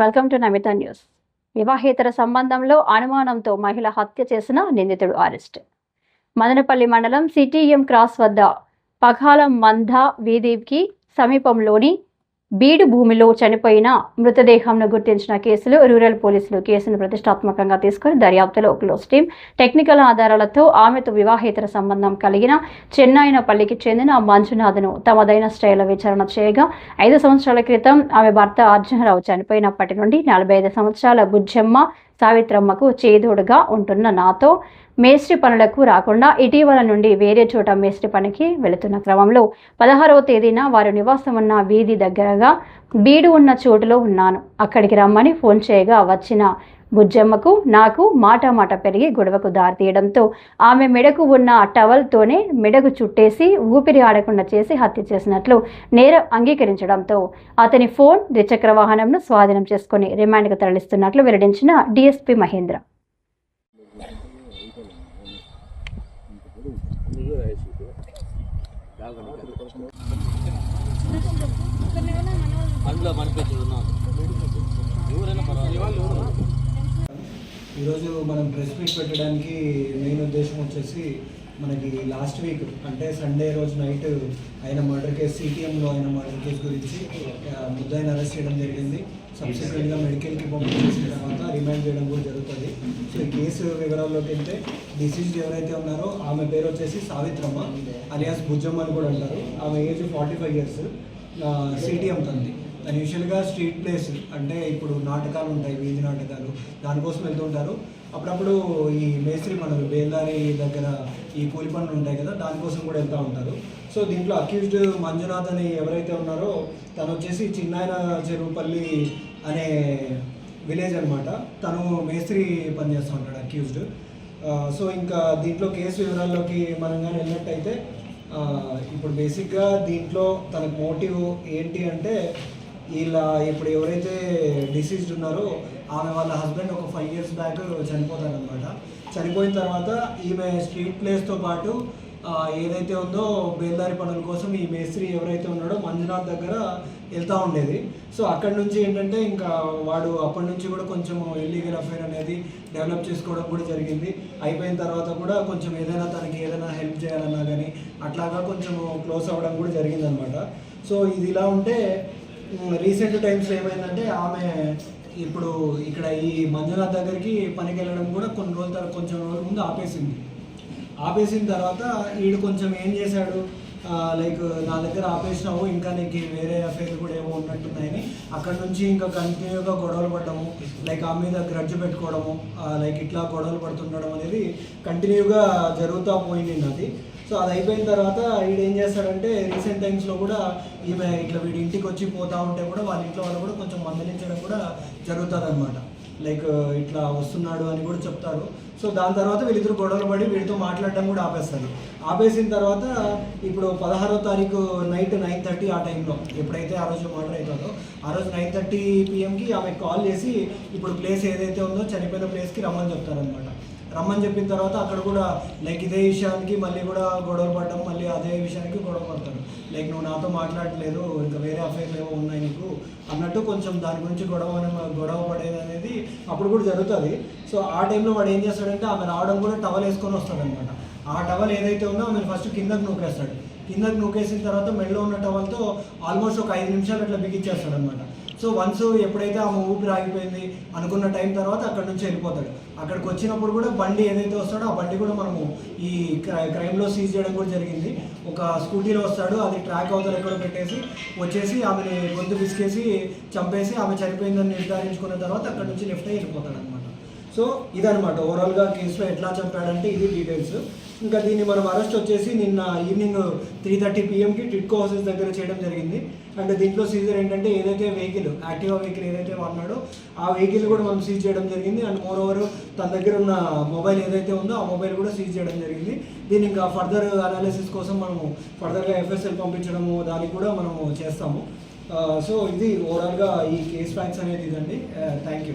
Welcome to Namitha news వివాహేతర సంబంధంలో అనుమానంతో మహిళ హత్య చేసిన నిందితుడు అరెస్ట్. మదనపల్లి మండలం సిటీఎం క్రాస్ వద్ద పఘాలం మంధ వీధికి సమీపంలోని బీడు భూమిలో చనిపోయిన మృతదేహంను గుర్తించిన కేసులు రూరల్ పోలీసులు కేసును ప్రతిష్టాత్మకంగా తీసుకుని దర్యాప్తులో క్లోజ్ టీం టెక్నికల్ ఆధారాలతో ఆమెతో వివాహేతర సంబంధం కలిగిన చెన్నైనపల్లికి చెందిన మంజునాథ్ను తమదైన స్టైల్లో విచారణ చేయగా ఐదు సంవత్సరాల క్రితం ఆమె భర్త అర్జునరావు చనిపోయినప్పటి నుండి నలభై ఐదు సంవత్సరాల బుజ్జమ్మ సావిత్రమ్మకు చేదోడుగా ఉంటున్న నాతో మేస్త్రి పనులకు రాకుండా ఇటీవల నుండి వేరే చోట మేస్త్రి పనికి వెళుతున్న క్రమంలో పదహారవ తేదీన వారు నివాసం ఉన్న వీధి దగ్గరగా బీడు ఉన్న చోటులో ఉన్నాను. అక్కడికి రమ్మని ఫోన్ చేయగా వచ్చిన బుజ్జమ్మకు నాకు మాట మాట పెరిగి గొడవకు దారితీయడంతో ఆమె మెడకు ఉన్న టవల్తోనే మెడకు చుట్టేసి ఊపిరి ఆడకుండా చేసి హత్య చేసినట్లు నేరం అంగీకరించడంతో అతని ఫోన్ ద్విచక్ర వాహనంను స్వాధీనం చేసుకుని రిమాండ్కు తరలిస్తున్నట్లు వెల్లడించిన డీఎస్పీ మహేంద్ర. అందులో మనకి ఎవరైనా పర్వాలేదు. ఈరోజు మనం ప్రెస్ మీట్ పెట్టడానికి మెయిన్ ఉద్దేశం వచ్చేసి మనకి లాస్ట్ వీక్ అంటే సండే రోజు నైట్ అయిన మర్డర్ కేసు సిటీఎంలో ఆయన మర్డర్ కేసు గురించి ఆ, ముద్దాయిని అరెస్ట్ చేయడం జరిగింది. సబ్సిక్వెంట్గా మెడికల్కి పంపించేసిన తర్వాత రిమాండ్ చేయడం కూడా జరుగుతుంది. సో ఈ కేసు వివరాల్లోకి వెళ్తే డిసీజ్ ఎవరైతే ఉన్నారో ఆమె పేరు వచ్చేసి సావిత్రమ్మ అలియాస్ భుజమ్మ అని కూడా అంటారు. ఆమె ఏజ్ ఫార్టీ ఫైవ్ ఇయర్స్ సిటీఎం తంది యూజువల్గా స్ట్రీట్ ప్లేస్ అంటే ఇప్పుడు నాటకాలు ఉంటాయి వీధి నాటకాలు దానికోసం వెళ్తుంటారు అప్పుడప్పుడు ఈ మేస్త్రి పనులు బేల్దారి దగ్గర ఈ కూలి పనులు ఉంటాయి కదా దానికోసం కూడా వెళ్తూ ఉంటారు. సో దీంట్లో అక్యూజ్డ్ మంజునాథ్ అని ఎవరైతే ఉన్నారో తను వచ్చేసి చిన్నాయన చెరువుపల్లి అనే విలేజ్ అనమాట తను మేస్త్రి పనిచేస్తూ ఉంటాడు అక్యూజ్డ్ సో ఇంకా దీంట్లో కేసు వివరాల్లోకి మనం కానీ వెళ్ళినట్టయితే ఇప్పుడు బేసిక్గా దీంట్లో తన మోటివ్ ఏంటి అంటే ఇలా ఇప్పుడు ఎవరైతే డిసీజ్డ్ ఉన్నారో ఆమె వాళ్ళ హస్బెండ్ ఒక ఫైవ్ ఇయర్స్ బ్యాక్ చనిపోతారనమాట చనిపోయిన తర్వాత ఈమె స్ట్రీట్ ప్లేస్తో పాటు ఏదైతే ఉందో బేల్దారి పనుల కోసం ఈ మేస్త్రి ఎవరైతే ఉన్నాడో మంజునాథ్ దగ్గర వెళ్తూ ఉండేది. సో అక్కడి నుంచి ఏంటంటే ఇంకా వాడు అప్పటి నుంచి కూడా కొంచెం ఇల్లీగల్ అఫైర్ అనేది డెవలప్ చేసుకోవడం కూడా జరిగింది. అయిపోయిన తర్వాత కూడా కొంచెం ఏదైనా తనకి ఏదైనా హెల్ప్ చేయాలన్నా కానీ అట్లాగా కొంచెం క్లోజ్ అవ్వడం కూడా జరిగిందనమాట సో ఇది ఇలా ఉంటే రీసెంట్ టైమ్స్లో ఏమైందంటే ఆమె ఇప్పుడు ఇక్కడ ఈ మంజునాథ్ దగ్గరికి పనికి వెళ్ళడం కూడా కొన్ని రోజుల తర్వాత కొంచెం రోజుల ముందు ఆపేసింది. ఆపేసిన తర్వాత వీడు కొంచెం ఏం చేశాడు? లైక్ నా దగ్గర ఆపేసినావు ఇంకా నీకు వేరే అఫైర్లు కూడా ఏమో ఉన్నట్టున్నాయని అక్కడ నుంచి ఇంకా కంటిన్యూగా గొడవలు పడ్డము లైక్ ఆ మీద గ్రడ్జ్ పెట్టుకోవడము లైక్ ఇట్లా గొడవలు పడుతుండడం అనేది కంటిన్యూగా జరుగుతూ పోయింది అది సో అది అయిపోయిన తర్వాత వీడు ఏం చేస్తాడంటే రీసెంట్ టైమ్స్లో కూడా ఈమె ఇట్లా వీడి ఇంటికి వచ్చి పోతా ఉంటే కూడా వాళ్ళ ఇంట్లో వాళ్ళు కూడా కొంచెం మందలించడం కూడా జరుగుతుంది అనమాట లైక్ ఇట్లా వస్తున్నాడు అని కూడా చెప్తారు. సో దాని తర్వాత వీళ్ళిద్దరు గొడవలు పడి వీళ్ళతో మాట్లాడడం కూడా ఆపేస్తారు. ఆపేసిన తర్వాత ఇప్పుడు పదహారో తారీఖు నైట్ నైన్ థర్టీ ఆ టైంలో ఎప్పుడైతే ఆ రోజు మర్డర్ అవుతుందో ఆ రోజు నైన్ థర్టీ పిఎంకి ఆమె కాల్ చేసి ఇప్పుడు ప్లేస్ ఏదైతే ఉందో చనిపోయిన ప్లేస్కి రమ్మని చెప్తారనమాట రమ్మని చెప్పిన తర్వాత అక్కడ కూడా లైక్ ఇదే విషయానికి మళ్ళీ కూడా గొడవ పడడం మళ్ళీ అదే విషయానికి గొడవ పడతాడు లైక్ నువ్వు నాతో మాట్లాడట్లేదు ఇంకా వేరే అఫైర్లు ఏవో ఉన్నాయి నీకు అన్నట్టు కొంచెం దాని గురించి గొడవ గొడవ పడేది అనేది అప్పుడు కూడా జరుగుతుంది. సో ఆ టైంలో వాడు ఏం చేస్తాడు చేస్తాడంటే ఆమె రావడం కూడా టవల్ వేసుకొని వస్తాడనమాట ఆ టవల్ ఏదైతే ఉందో ఆమె ఫస్ట్ కిందకు నూకేస్తాడు. కిందకు నూకేసిన తర్వాత మెడలో ఉన్న టవల్తో ఆల్మోస్ట్ ఒక ఐదు నిమిషాలు అట్లా బిగించేస్తాడు అనమాట సో వన్స్ ఎప్పుడైతే ఆమె ఊపిరి ఆగిపోయింది అనుకున్న టైం తర్వాత అక్కడ నుంచి వెళ్ళిపోతాడు. అక్కడికి వచ్చినప్పుడు కూడా బండి ఏదైతే వస్తాడో ఆ బండి కూడా మనము ఈ క్రై క్రైమ్లో సీజ్ చేయడం కూడా జరిగింది. ఒక స్కూటీలో వస్తాడు అది ట్రాక్ అవతల ఎక్కడ పెట్టేసి వచ్చేసి ఆమెని గొంతు పిసికేసి చంపేసి ఆమె చనిపోయిందని నిర్ధారించుకున్న తర్వాత అక్కడ నుంచి లెఫ్ట్ అయ్యి వెళ్ళిపోతాడు అనమాట సో ఇదనమాట ఓవరాల్గా కేసులో ఎట్లా చంపాడంటే ఇది డీటెయిల్స్ ఇంకా దీన్ని మనం అరెస్ట్ వచ్చేసి నిన్న ఈవినింగ్ త్రీ థర్టీ పిఎంకి టిట్కో హౌసెస్ దగ్గర చేయడం జరిగింది. అండ్ దీంట్లో సీజర్ ఏంటంటే ఏదైతే వెహికల్ యాక్టివా వెహికల్ ఏదైతే వాడినాడో ఆ వెహికల్ కూడా మనం సీజ్ చేయడం జరిగింది. అండ్ మోర్ ఓవర్ తన దగ్గర ఉన్న మొబైల్ ఏదైతే ఉందో ఆ మొబైల్ కూడా సీజ్ చేయడం జరిగింది. దీన్ని ఇంకా ఫర్దర్ అనాలిసిస్ కోసం మనము ఫర్దర్గా ఎఫ్ఎస్ఎల్ పంపించడము దానికి కూడా మనము చేస్తాము. Uh, సో ఇది ఓవరాల్గా ఈ కేస్ ఫ్యాక్స్ అనేది ఇదండి. Uh, thank you